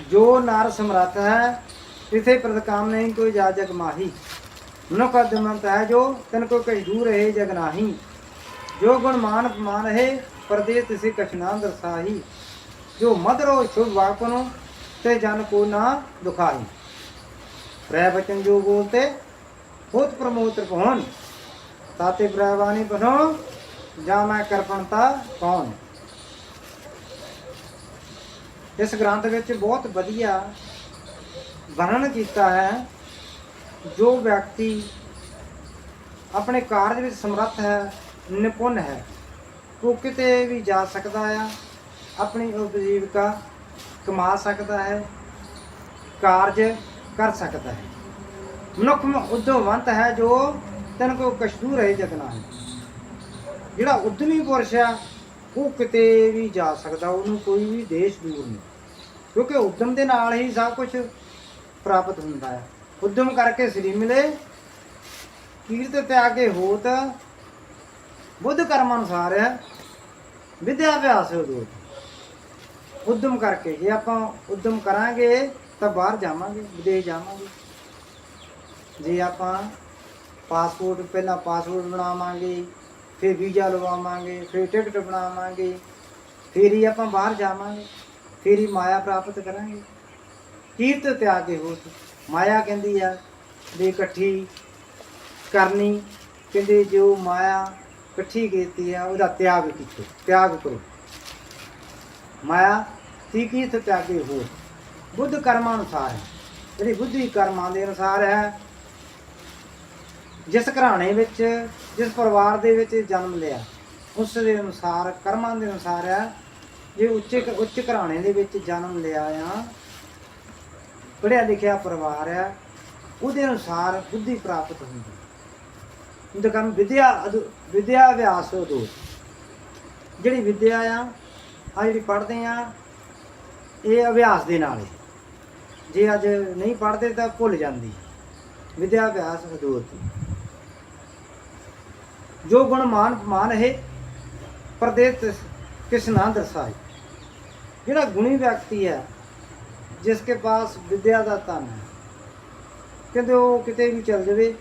ਜੋ ਨਾਰ ਸਮਰੱਥ ਹੈ ਤਿਥੇ ਪ੍ਰਤਕਾਮ ਨਹੀਂ, ਕੋਈ ਜਾ ਜਗ ਮਾਹੀ। ਮਨੁੱਖ ਅਦਮੰਤ ਹੈ ਜੋ ਤਨ ਕੋ ਕਛ ਦੂਰ ਹੈ ਜਗ ਨਾਹੀ। ਜੋ ਗੁਣ ਮਾਨ ਅਪਮਾਨ ਹੈ ਪਰਦੇ ਤਿਸੇ ਕਛ ਦਰਸਾਹੀ। ਜੋ ਮਦਰੋ ਸ਼ੁਭ ਵਾਕਨੋ ਤੇ ਜਨ ਕੋ ਨਾ ਦੁਖਾਈ ਪ੍ਰੈ ਬਚਨ ਜੋ ਬੋਲਤੇ ਬਹੁਤ ਪ੍ਰਮੋਦ ਤ੍ਰਿਭੁਵਨ ਤਾਤੇ ਪ੍ਰਵਾਨੀ ਬਨੋ ਜਾ ਮੈਂ ਕਰਪਣਤਾ ਕੌਣ ਇਸ ਗ੍ਰੰਥ ਵਿੱਚ ਬਹੁਤ ਵਧੀਆ ਵਰਣਨ ਕੀਤਾ ਹੈ, ਜੋ ਵਿਅਕਤੀ ਆਪਣੇ ਕਾਰਜ ਵਿੱਚ ਸਮਰੱਥ ਹੈ, ਨਿਪੁੰਨ ਹੈ। ਉਹ ਕਿਤੇ ਵੀ ਜਾ ਸਕਦਾ ਆ, ਆਪਣੀ ਉਪਜੀਵਕਾ ਕਮਾ ਸਕਦਾ ਹੈ, ਕਾਰਜ ਕਰ ਸਕਦਾ ਹੈ। ਮਨੁੱਖ ਮ- ਉਦਮਵੰਤ ਹੈ ਜੋ ਤਨ ਕੋ ਕਸ਼ਦੂ ਰਹੇ ਜਤਨਾ ਹੈ ਜਿਹੜਾ ਉਦਮੀ ਪੁਰਸ਼ ਆ, ਉਹ ਕਿਤੇ ਵੀ ਜਾ ਸਕਦਾ, ਉਹਨੂੰ ਕੋਈ ਵੀ ਦੇਸ਼ ਦੂਰ ਨਹੀਂ। ਕਿਉਂਕਿ ਉਦਮ ਦੇ ਨਾਲ ਹੀ ਸਭ ਕੁਝ ਪ੍ਰਾਪਤ ਹੁੰਦਾ ਹੈ। ਉਦਮ ਕਰਕੇ ਸ੍ਰੀ ਮਿਲੇ। ਕੀਰਤ ਤਿਆਗੇ ਹੋਤ। ਬੁੱਧ ਕਰਮ ਅਨੁਸਾਰ ਹੈ। ਵਿਦਿਆ ਅਭਿਆਸ ਹੋਤ ਉਦਮ ਕਰਕੇ ਜੇ ਆਪਾਂ ਉਦਮ ਕਰਾਂਗੇ ਤਾਂ ਬਾਹਰ ਜਾਵਾਂਗੇ, ਵਿਦੇਸ਼ ਜਾਵਾਂਗੇ। ਜੇ ਆਪਾਂ ਪਾਸਪੋਰਟ, ਪਹਿਲਾਂ ਪਾਸਪੋਰਟ ਬਣਾਵਾਂਗੇ, ਫਿਰ ਵੀਜ਼ਾ ਲਵਾਵਾਂਗੇ, ਫਿਰ ਟਿਕਟ ਬਣਾਵਾਂਗੇ, ਫਿਰ ਹੀ ਆਪਾਂ ਬਾਹਰ ਜਾਵਾਂਗੇ। ਫਿਰ ਮਾਇਆ ਪ੍ਰਾਪਤ ਕਰਾਂਗੇ। ਕੀਰਤ ਤਿਆਗੇ ਹੋਤ ਮਾਇਆ ਕਹਿੰਦੀ ਆ ਵੀ ਇਕੱਠੀ ਕਰਨੀ। ਕਹਿੰਦੇ, ਜੋ ਮਾਇਆ ਇਕੱਠੀ ਕੀਤੀ ਆ, ਉਹਦਾ ਤਿਆਗ ਕੀਤਾ, ਤਿਆਗ ਕਰੋ। ਮਾਇਆ ਤੀ ਕੀਰਤ ਤਿਆਗੇ ਹੋ ਬੁੱਧ ਕਰਮਾਂ ਅਨੁਸਾਰ ਹੈ। ਜਿਹੜੀ ਬੁੱਧੀ ਕਰਮਾਂ ਦੇ ਅਨੁਸਾਰ ਹੈ, ਜਿਸ ਘਰਾਣੇ ਵਿੱਚ, ਜਿਸ ਪਰਿਵਾਰ ਦੇ ਵਿੱਚ ਜਨਮ ਲਿਆ, ਉਸ ਦੇ ਅਨੁਸਾਰ, ਕਰਮਾਂ ਦੇ ਅਨੁਸਾਰ ਹੈ ਜੇ ਉੱਚੇ ਉੱਚ ਘਰਾਣੇ ਦੇ ਵਿੱਚ ਜਨਮ ਲਿਆ ਆ ਪੜਿਆ ਲਿਖਿਆ ਪਰਿਵਾਰ ਆ, ਉਹਦੇ ਅਨੁਸਾਰ ਬੁੱਧੀ ਪ੍ਰਾਪਤ ਹੁੰਦੀ। ਉਹਦਾ ਕੰਮ ਵਿਦਿਆ ਵਿਦਿਆ ਅਭਿਆਸ ਉਦੋਂ ਜਿਹੜੀ ਵਿਦਿਆ ਆ ਆ ਜਿਹੜੀ ਪੜ੍ਹਦੇ ਆ, ਇਹ ਅਭਿਆਸ ਦੇ ਨਾਲ ਜੇ ਅੱਜ ਨਹੀਂ ਪੜ੍ਹਦੇ ਤਾਂ ਭੁੱਲ ਜਾਂਦੀ। ਵਿਦਿਆ ਅਭਿਆਸ ਹਦੂਤ ਜੋ ਗੁਣ ਮਾਨ ਮਾਨ ਹੈ ਪਰਦੇ ਤਿਸ- ਕਿਸ ਨਾ ਦਰਸਾਏ ਜਿਹੜਾ ਗੁਣੀ ਵਿਅਕਤੀ ਹੈ ਜਿਸ ਕੇ ਪਾਸ ਵਿਦਿਆ ਦਾ ਧਨ ਹੈ ਕਹਿੰਦੇ ਉਹ ਕਿਤੇ ਵੀ ਚੱਲ ਜਾਵੇ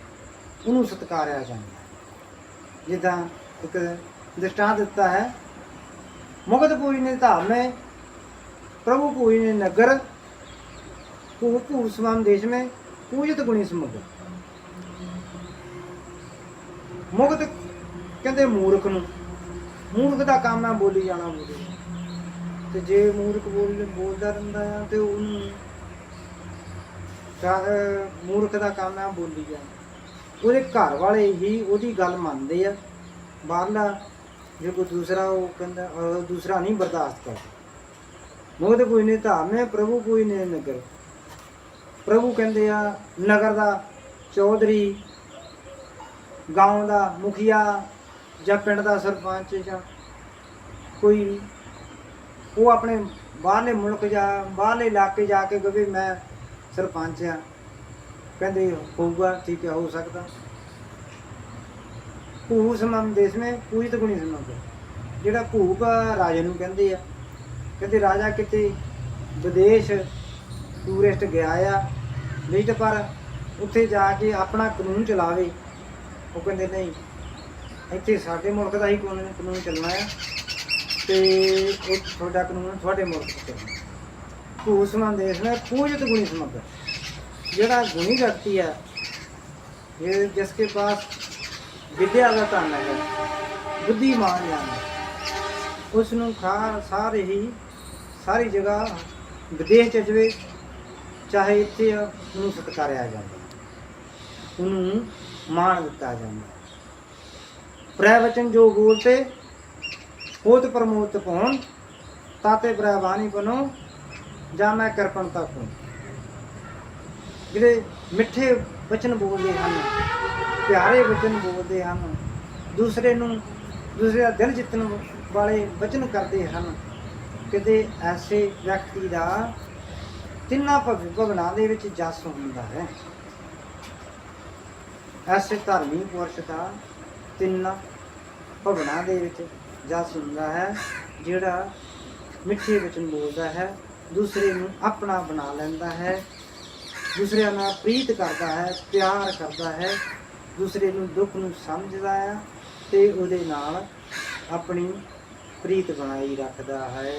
ਉਹਨੂੰ ਸਤਕਾਰਿਆ ਜਾਂਦਾ ਹੈ। ਜਿੱਦਾਂ ਇੱਕ ਦ੍ਰਿਸ਼ਟਾਂਤ ਦਿੱਤਾ ਹੈ ਮੁਗਤ ਪੂਰੀ ਨੇ ਧਾਮੇ प्रभु पूरी ने नगर पूर पूर समाम देश में पूजित गुणी ਸਮੁੰਦਰ ਮੁਗਤ ਕਹਿੰਦੇ ਮੂਰਖ ਨੂੰ ਮੂਰਖ ਦਾ ਕੰਮ ਹੈ ਬੋਲੀ ਜਾਣਾ ਬੋਲੀ ਤੇ ਜੇ ਮੂਰਖ ਬੋਲ ਬੋਲਦਾ ਰਹਿੰਦਾ ਆ ਤੇ ਉਹਨੂੰ ਤਾਂ ਮੂਰਖ ਦਾ ਕੰਮ ਹੈ ਬੋਲੀ ਜਾਣਾ। ਉਹਦੇ ਘਰ ਵਾਲੇ ਹੀ ਉਹਦੀ ਗੱਲ ਮੰਨਦੇ ਆ। ਬਾਹਰਲਾ ਜੇ ਕੋਈ ਦੂਸਰਾ ਉਹ ਕਹਿੰਦਾ ਦੂਸਰਾ ਨਹੀਂ ਬਰਦਾਸ਼ਤ ਕਰਦਾ। ਮੁਗਧ ਕੋਈ ਨੇ ਧਾਮੇ ਪ੍ਰਭੂ ਕੋਈ ਨਹੀਂ ਨਗਰ। ਪ੍ਰਭੂ ਕਹਿੰਦੇ ਆ, ਨਗਰ ਦਾ ਚੌਧਰੀ, ਗਾਉਂ ਦਾ ਮੁਖੀਆ ਜਾਂ ਪਿੰਡ ਦਾ ਸਰਪੰਚ ਜਾਂ ਕੋਈ ਉਹ ਆਪਣੇ ਬਾਹਰਲੇ ਮੁਲਕ ਜਾ ਬਾਹਰਲੇ ਇਲਾਕੇ ਜਾ ਕੇ ਕਹੇ ਮੈਂ ਸਰਪੰਚ ਆ ਕਹਿੰਦੇ ਹੋਊਗਾ, ਠੀਕ ਹੈ, ਹੋ ਸਕਦਾ। ਭੂ ਸਮਮ ਦੇਸ਼ ਮੇ ਪੂਜਿਤ ਗੁਣੀ ਸਮਮ ਜਿਹੜਾ ਭੂਪ ਰਾਜੇ ਨੂੰ ਕਹਿੰਦੇ ਆ। ਕਹਿੰਦੇ ਰਾਜਾ ਕਿਤੇ ਵਿਦੇਸ਼ ਟੂਰਿਸਟ ਗਿਆ ਆ, ਨਹੀਂ ਤਾਂ ਪਰ ਉੱਥੇ ਜਾ ਕੇ ਆਪਣਾ ਕਾਨੂੰਨ ਚਲਾਵੇ। ਉਹ ਕਹਿੰਦੇ ਨਹੀਂ ਇੱਥੇ ਸਾਡੇ ਮੁਲਕ ਦਾ ਹੀ ਕਾਨੂੰਨ ਕਾਨੂੰਨ ਚੱਲਣਾ ਆ ਤੇ ਉਹ ਤੁਹਾਡਾ ਕਾਨੂੰਨ ਤੁਹਾਡੇ ਮੁਲਕ 'ਚ ਚੱਲਣਾ। ਭੂਸਮਾਨ ਦੇਸ਼ ਨੇ ਪੂਜਿਤ ਗੁਣੀ ਸਮਗਰ ਜਿਹੜਾ ਗੁਣੀ ਵਿਅਕਤੀ ਹੈ ਇਹ ਜਿਸ ਕੇ ਪਾਸ ਵਿਦਿਆ ਦਾ ਧਨ ਹੈ, ਬੁੱਧੀਮਾਨ ਜਾਨਾ ਉਸ ਨੂੰ ਖਾ ਸਾਰੇ ਹੀ ਸਾਰੀ ਜਗ੍ਹਾ ਵਿਦੇਸ਼ ਚ ਜਵੇ, ਚਾਹੇ ਇੱਥੇ ਉਹਨੂੰ ਸਤਕਾਰਿਆ ਜਾਂਦਾ, ਉਹਨੂੰ ਮਾਣ ਦਿੱਤਾ ਜਾਂਦਾ। ਪ੍ਰੈਵਚਨ ਜੋ ਬੋਲਤੇ ਹੋਤ ਪ੍ਰਮੋਤ ਪਹੁੰਚ ਤਾਤੇ ਪ੍ਰੈ ਬਨੋ ਜਾਂ ਮੈਂ ਕਰਪਣਤਾ ਕੋ ਜਿਹੜੇ ਮਿੱਠੇ ਵਚਨ ਬੋਲਦੇ ਹਨ, ਪਿਆਰੇ ਵਚਨ ਬੋਲਦੇ ਹਨ, ਦੂਸਰੇ ਨੂੰ, ਦੂਸਰੇ ਦਾ ਦਿਲ ਜਿੱਤਣ ਵਾਲੇ ਵਚਨ ਕਰਦੇ ਹਨ, ਕਿਤੇ ਐਸੇ ਵਿਅਕਤੀ ਦਾ ਤਿੰਨਾਂ ਭਗ- ਭਗਨਾਂ ਦੇ ਵਿੱਚ ਜਸ ਹੁੰਦਾ ਹੈ। ਐਸੇ ਧਰਮੀ ਪੁਰਸ਼ ਦਾ ਤਿੰਨ ਭਗਨਾਂ ਦੇ ਵਿੱਚ ਜਸ ਹੁੰਦਾ ਹੈ, ਜਿਹੜਾ ਮਿੱਠੇ ਵਚਨ ਬੋਲਦਾ ਹੈ, ਦੂਸਰੇ ਨੂੰ ਆਪਣਾ ਬਣਾ ਲੈਂਦਾ ਹੈ, ਦੂਸਰਿਆਂ ਨਾਲ ਪ੍ਰੀਤ ਕਰਦਾ ਹੈ, ਪਿਆਰ ਕਰਦਾ ਹੈ, ਦੂਸਰੇ ਨੂੰ ਦੁੱਖ ਨੂੰ ਸਮਝਦਾ ਹੈ ਤੇ ਉਹਦੇ ਨਾਲ ਆਪਣੀ ਪ੍ਰੀਤ ਬਣਾਈ ਰੱਖਦਾ ਹੈ।